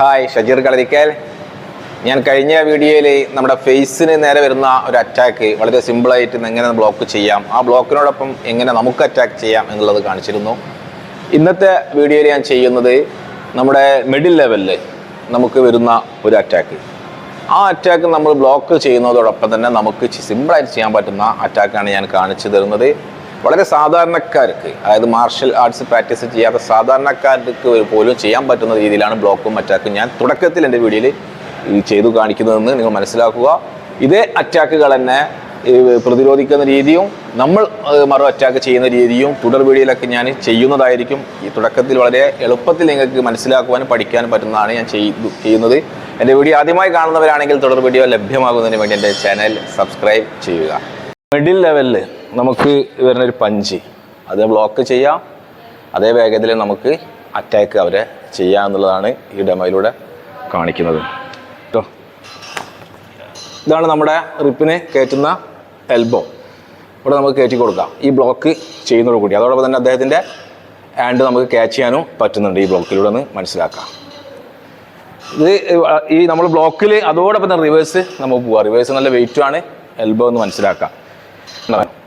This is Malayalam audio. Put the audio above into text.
ഹായ് ഷജീർ കളരിക്കൽ ഞാൻ കഴിഞ്ഞ വീഡിയോയിൽ നമ്മുടെ ഫേസിന് നേരെ വരുന്ന ഒരു അറ്റാക്ക് വളരെ സിമ്പിളായിട്ട് എങ്ങനെ ബ്ലോക്ക് ചെയ്യാം ആ ബ്ലോക്കിനോടൊപ്പം എങ്ങനെ നമുക്ക് അറ്റാക്ക് ചെയ്യാം എന്നുള്ളത് കാണിച്ചിരുന്നു. ഇന്നത്തെ വീഡിയോയിൽ ഞാൻ ചെയ്യുന്നത് നമ്മുടെ മിഡിൽ ലെവലിൽ നമുക്ക് വരുന്ന ഒരു അറ്റാക്ക് ആ അറ്റാക്ക് നമ്മൾ ബ്ലോക്ക് ചെയ്യുന്നതോടൊപ്പം തന്നെ നമുക്ക് സിമ്പിളായിട്ട് ചെയ്യാൻ പറ്റുന്ന അറ്റാക്കാണ് ഞാൻ കാണിച്ചു തരുന്നത്. വളരെ സാധാരണക്കാർക്ക് അതായത് മാർഷൽ ആർട്സ് പ്രാക്ടീസ് ചെയ്യാത്ത സാധാരണക്കാർക്ക് പോലും ചെയ്യാൻ പറ്റുന്ന രീതിയിലാണ് ബ്ലോക്കും അറ്റാക്കും ഞാൻ തുടക്കത്തിൽ എന്റെ വീഡിയോയിൽ ചെയ്തു കാണിക്കുന്നതെന്ന് നിങ്ങൾ മനസ്സിലാക്കുക. ഇതേ അറ്റാക്കുകൾ തന്നെ പ്രതിരോധിക്കുന്ന രീതിയും നമ്മൾ മറു അറ്റാക്ക് ചെയ്യുന്ന രീതിയും തുടർ വീഡിയോയിലൊക്കെ ഞാൻ ചെയ്യുന്നതായിരിക്കും. ഈ തുടക്കത്തിൽ വളരെ എളുപ്പത്തിൽ നിങ്ങൾക്ക് മനസ്സിലാക്കുവാനും പഠിക്കാനും പറ്റുന്നതാണ് ഞാൻ ചെയ്തു ചെയ്യുന്നത്. എന്റെ വീഡിയോ ആദ്യമായി കാണുന്നവരാണെങ്കിൽ തുടർ വീഡിയോ ലഭ്യമാകുന്നതിന് വേണ്ടി എന്റെ ചാനൽ സബ്സ്ക്രൈബ് ചെയ്യുക. മിഡിൽ ലെവലിൽ നമുക്ക് വരുന്ന ഒരു പഞ്ച്. അത് ബ്ലോക്ക് ചെയ്യാം. അതേ വേഗത്തിൽ നമുക്ക് അറ്റാക്ക് അവരെ ചെയ്യാം എന്നുള്ളതാണ് ഈ ഡെമോയിലൂടെ കാണിക്കുന്നത്. കേട്ടോ ഇതാണ് നമ്മുടെ റിപ്പിന് കയറ്റുന്ന എൽബോ ഇവിടെ നമുക്ക് കയറ്റി കൊടുക്കാം. ഈ ബ്ലോക്ക് ചെയ്യുന്നതോട് കൂടി അതോടൊപ്പം തന്നെ അദ്ദേഹത്തിന്റെ ഹാൻഡ് നമുക്ക് ക്യാച്ച് ചെയ്യാനും പറ്റുന്നുണ്ട് ഈ ബ്ലോക്കിലൂടെ ഒന്ന് മനസ്സിലാക്കാം. ഇത് ഈ നമ്മൾ ബ്ലോക്കിൽ അതോടൊപ്പം തന്നെ റിവേഴ്സ് നമുക്ക് പോവാം. റിവേഴ്സ് നല്ല വെയിറ്റുമാണ് എൽബോ എന്ന് മനസ്സിലാക്കാം. Nah.